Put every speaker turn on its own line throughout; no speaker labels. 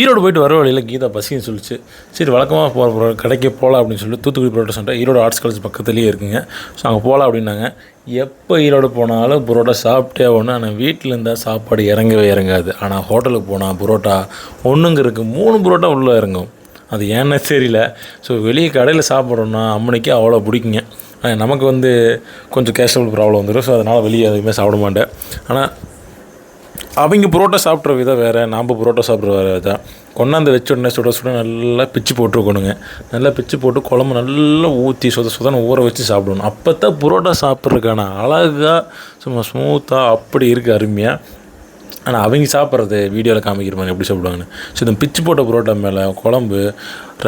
ஈரோடு போயிட்டு வர வழியில் கீதா பசின்னு சொல்லிச்சு. சரி வழக்கமாக போகிற கடைக்கு போகலாம் அப்படின்னு சொல்லி Thoothukudi parotta centre Erode arts college பக்கத்துலேயே இருக்குங்க. ஸோ அங்கே போகலாம் அப்படின்னாங்க. எப்போ ஈரோடு போனாலும் புரோட்டா சாப்பிட்டே ஒன்று ஆனால் வீட்டில் இருந்தால் சாப்பாடு இறங்கவே இறங்காது. ஆனால் ஹோட்டலுக்கு போனால் புரோட்டா ஒன்றுங்க இருக்குது மூணு புரோட்டா உள்ளே இறங்கும். அது ஏன்னு தெரியல. ஸோ வெளியே கடையில் சாப்பிட்றோன்னா அம்மனைக்கு அவ்வளோ பிடிக்குங்க. நமக்கு வந்து கொஞ்சம் கேஷுவல் ப்ராப்ளம் வந்துடும் ஸோ அதனால் வெளியே எதுவுமே சாப்பிட மாட்டேன். ஆனால் அவங்க புரோட்டா சாப்பிட்ற விதம் வேறு நாம் புரோட்டா சாப்பிட்ற வேறு விதம் கொண்டாந்து வச்ச உடனே சுட சுட நல்லா பிச்சு போட்டுருக்கணுங்க. நல்லா பிச்சு போட்டு குழம்பு நல்லா ஊற்றி சுத சுதன்னு ஊற வச்சு சாப்பிடணும். அப்போ தான் புரோட்டா சாப்பிட்றதுக்கான அழகாக சும்மா ஸ்மூத்தாக அப்படி இருக்குது அருமையாக ஆனால் அவங்க சாப்பிட்றது வீடியோவில் காமிக்கிற மாதிரி எப்படி சாப்பிடுவாங்கன்னு. ஸோ இந்த பிச்சு போட்ட புரோட்டா மேலே குழம்பு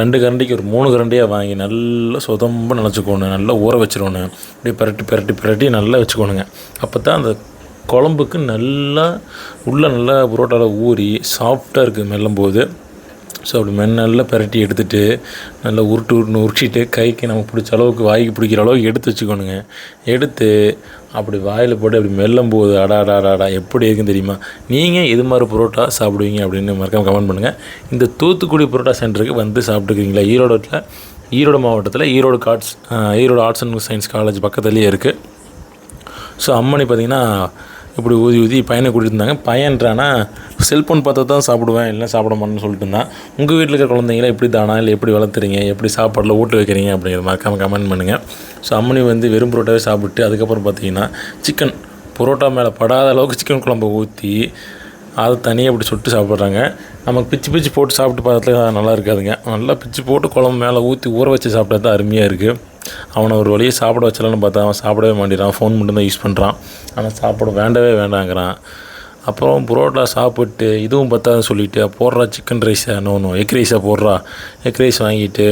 ரெண்டு கரண்டிக்கு ஒரு மூணு கரண்டியாக வாங்கி நல்லா சொதம்ப நினச்சிக்கோணும் நல்லா ஊற வச்சிடணும். அப்படியே பிரட்டி பிரட்டி பிரட்டி நல்லா வச்சுக்கோணுங்க. அப்போ தான் அந்த குழம்புக்கு நல்லா உள்ளே நல்லா புரோட்டாவில் ஊறி சாஃப்டாக இருக்குது மெல்லும் போது ஸோ அப்படி மென் நல்லா பிரட்டி எடுத்துட்டு நல்லா உருட்டு உருட்டு உருட்டிட்டு கைக்கு நம்ம பிடிச்ச அளவுக்கு வாய்க்கு பிடிக்கிற அளவுக்கு எடுத்து வச்சுக்கோணுங்க. எடுத்து அப்படி வாயில் போட்டு அப்படி மெல்லும் போது அடா அடா அடாடா எப்படி இருக்குன்னு தெரியுமா? நீங்கள் இது மாதிரி புரோட்டா சாப்பிடுவீங்க அப்படின்னு மறக்காம கமெண்ட் பண்ணுங்கள் இந்த தூத்துக்குடி புரோட்டா சென்டருக்கு வந்து சாப்பிட்டுருக்கீங்களா? ஈரோடுல ஈரோடு மாவட்டத்தில் Erode cards Erode arts and science college பக்கத்துலேயே இருக்குது ஸோ அம்மனி பார்த்திங்கன்னா இப்படி ஊதி ஊதி பையனை கூட்டிட்டு இருந்தாங்க. பையன்றானா செல்ஃபோன் பார்த்து தான் சாப்பிடுவேன் இல்லை சாப்பிட மாட்டேன்னு சொல்லிட்டு இருந்தான். உங்கள் வீட்டில் இருக்கிற குழந்தைங்கள எப்படி தானா இல்லை எப்படி வளர்த்துறீங்க எப்படி சாப்பாடில் ஊட்டு வைக்கிறீங்க அப்படிங்கிற மறக்காம கமெண்ட் பண்ணுங்கள் ஸோ அம்மனி வந்து வெறும் புரோட்டாவே சாப்பிட்டு அதுக்கப்புறம் பார்த்தீங்கன்னா சிக்கன் புரோட்டா மேலே படாத அளவுக்கு சிக்கன் குழம்பு ஊற்றி அதை தனியாக இப்படி சுட்டு சாப்பிட்றாங்க. நமக்கு பிச்சு பிச்சு போட்டு சாப்பிட்டு பார்த்தா நல்லா இருக்காதுங்க. நல்லா பிச்சு போட்டு குழம்பு மேலே ஊற்றி ஊற வச்சு சாப்பிட்டா தான் அருமையாக இருக்குது அவனை ஒரு வழியை சாப்பிட வச்சலான்னு பார்த்தா அவன் சாப்பிடவே மாட்டேறான் ஃபோன் மட்டும் தான் யூஸ் பண்ணுறான் ஆனால் சாப்பிட வேண்டவே வேண்டாங்கிறான். அப்புறம் புரோட்டா சாப்பிட்டு இதுவும் பத்தாதுன்னு சொல்லிட்டு போடுறா சிக்கன் ரைஸை இன்னொன்று எக் ரைஸை போடுறா? எக் ரைஸ் வாங்கிட்டு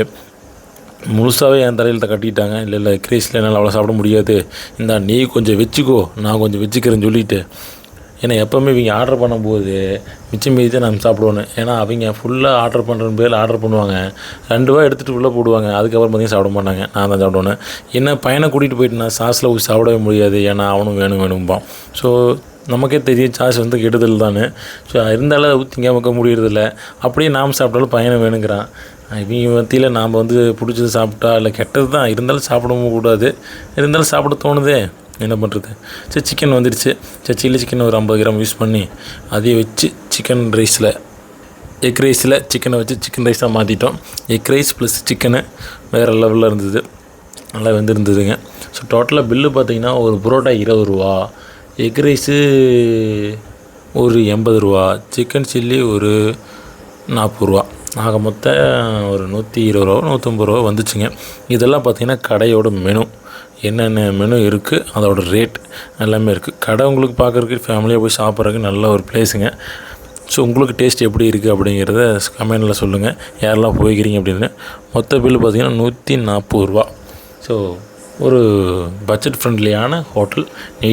முழுசாகவே என் தலையில் கட்டிட்டாங்க. இல்லை இல்லை எக் ரைஸில் என்னால் அவ்வளோ சாப்பிட முடியாது. இந்தா நீ கொஞ்சம் வச்சுக்கோ. நான் கொஞ்சம் வச்சுக்கிறேன்னு சொல்லிட்டு ஏன்னா எப்போவுமே இவங்க ஆர்டர் பண்ணும்போது மிச்சம் மீதி தான் நம்ம சாப்பிடுவோன்னு ஏன்னா அவங்க ஃபுல்லாக ஆர்டர் பண்ணுற பேர் ஆர்டர் பண்ணுவாங்க. ரெண்டு ரூபா எடுத்துகிட்டு உள்ளே போடுவாங்க. அதுக்கப்புறம் பார்த்தீங்கன்னா சாப்பிட மாட்டாங்க. நான் தான் சாப்பிடுவேன் என்ன பையனை கூட்டிகிட்டு போயிட்டு நான் சாஸில் ஊற்றி சாப்பிடவே முடியாது. ஏன்னா அவனும் வேணும் வேணும்பான். ஸோ நமக்கே தெரியும் சாஸ் வந்து கெடுதல் தானே. ஸோ இருந்தாலும் திங்காம வைக்க முடியறதில்ல. அப்படியே நாம் சாப்பிட்டாலும் பையனை வேணுங்கிறான். இவங்க மத்தியில் நாம் வந்து பிடிச்சது சாப்பிட்டா இல்லை கெட்டது தான். இருந்தாலும் சாப்பிடவும் கூடாது. இருந்தாலும் சாப்பிட தோணுதே. என்ன பண்ணுறது சரி சிக்கன் வந்துடுச்சு சரி சில்லி சிக்கன் ஒரு ஐம்பது கிராம் யூஸ் பண்ணி அதையே வச்சு சிக்கன் ரைஸில் எக் ரைஸில் சிக்கனை வச்சு சிக்கன் ரைஸாக மாற்றிட்டோம் எக் ரைஸ் ப்ளஸ் சிக்கனு வேறு லெவலில் இருந்தது. நல்லா வெந்திருந்ததுங்க. ஸோ டோட்டலாக பில்லு பார்த்தீங்கன்னா ஒரு புரோட்டா இருபது ரூபா. எக் ரைஸு ஒரு எண்பது ரூபா. சிக்கன் சில்லி ஒரு நாற்பது ரூபா. ஆக மொத்தம் ஒரு நூற்றி இருபது ரூபா நூற்றம்பது ரூபா வந்துச்சுங்க. இதெல்லாம் பார்த்தீங்கன்னா கடையோட மெனு என்னென்ன மெனு இருக்குது அதோட ரேட் எல்லாமே இருக்குது கடை உங்களுக்கு பார்க்குறதுக்கு ஃபேமிலியாக போய் சாப்பிட்றதுக்கு நல்ல ஒரு பிளேஸுங்க ஸோ உங்களுக்கு டேஸ்ட் எப்படி இருக்குது அப்படிங்கிறத கமெண்டில் சொல்லுங்கள் யாரெல்லாம் போய்க்கிறீங்க அப்படின்னு. மொத்த பில்லு பார்த்தீங்கன்னா நூற்றி நாற்பது ரூபா. ஸோ ஒரு பட்ஜெட் ஃப்ரெண்ட்லியான ஹோட்டல் நீட்